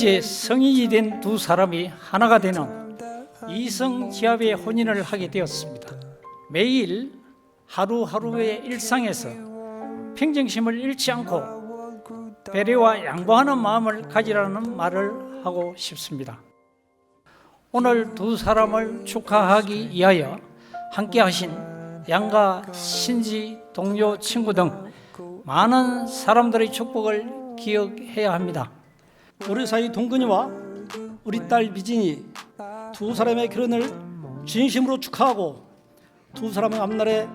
이제 성인이 된 두 사람이 하나가 되는 이성 지합의 혼인을 하게 되었습니다. 매일 하루하루의 일상에서 평정심을 잃지 않고 배려와 양보하는 마음을 가지라는 말을 하고 싶습니다. 오늘 두 사람을 축하하기 위하여 함께 하신 양가, 신지, 동료, 친구 등 많은 사람들의 축복을 기억해야 합니다. 우리 사이 동근이와 우리 딸 미진이 두 사람의 결혼을 진심으로 축하하고 두 사람의 앞날에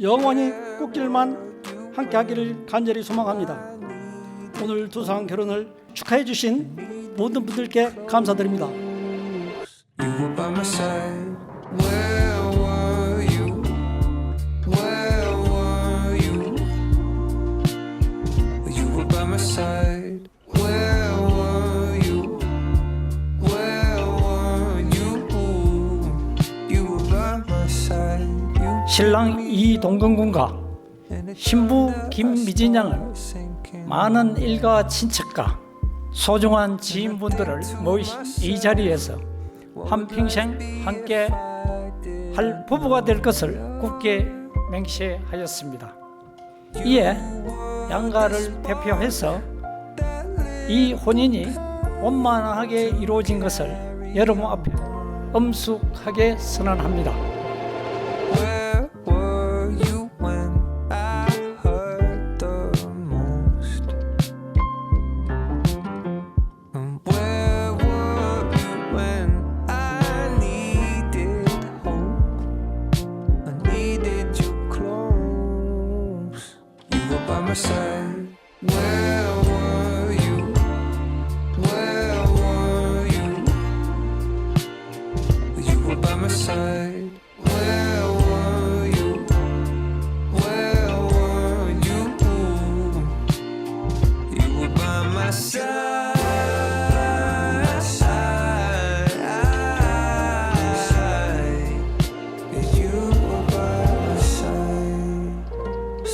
영원히 꽃길만 함께하기를 간절히 소망합니다. 오늘 두 사람 결혼을 축하해 주신 모든 분들께 감사드립니다. 신랑 이동근 군과 신부 김미진 양을. 많은 일가 친척과 소중한 지인분들을 모이 이 자리에서 한평생 함께 할 부부가 될 것을 굳게 맹세하였습니다. 이에 양가를 대표해서 이 혼인이 원만하게 이루어진 것을 여러분 앞에 엄숙하게 선언합니다.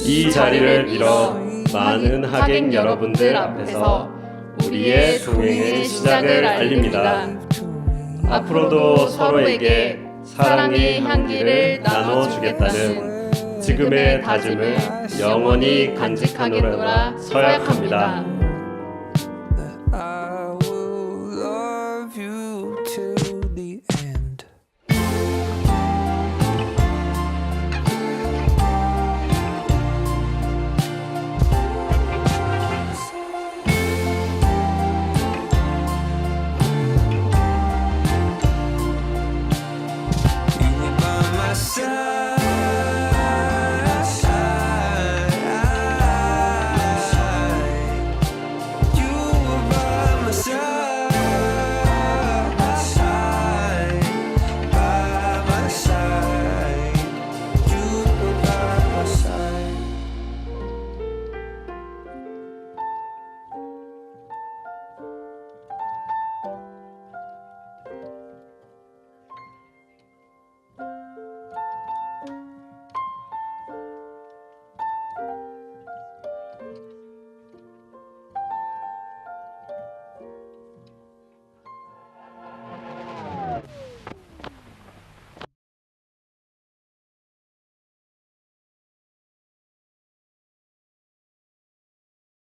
이 자리를 빌어 많은 하객 여러분들 앞에서 우리의 동행의 시작을 알립니다. 앞으로도 서로에게 사랑의 향기를 나눠주겠다는 지금의 다짐을 영원히 간직하겠노라 서약합니다.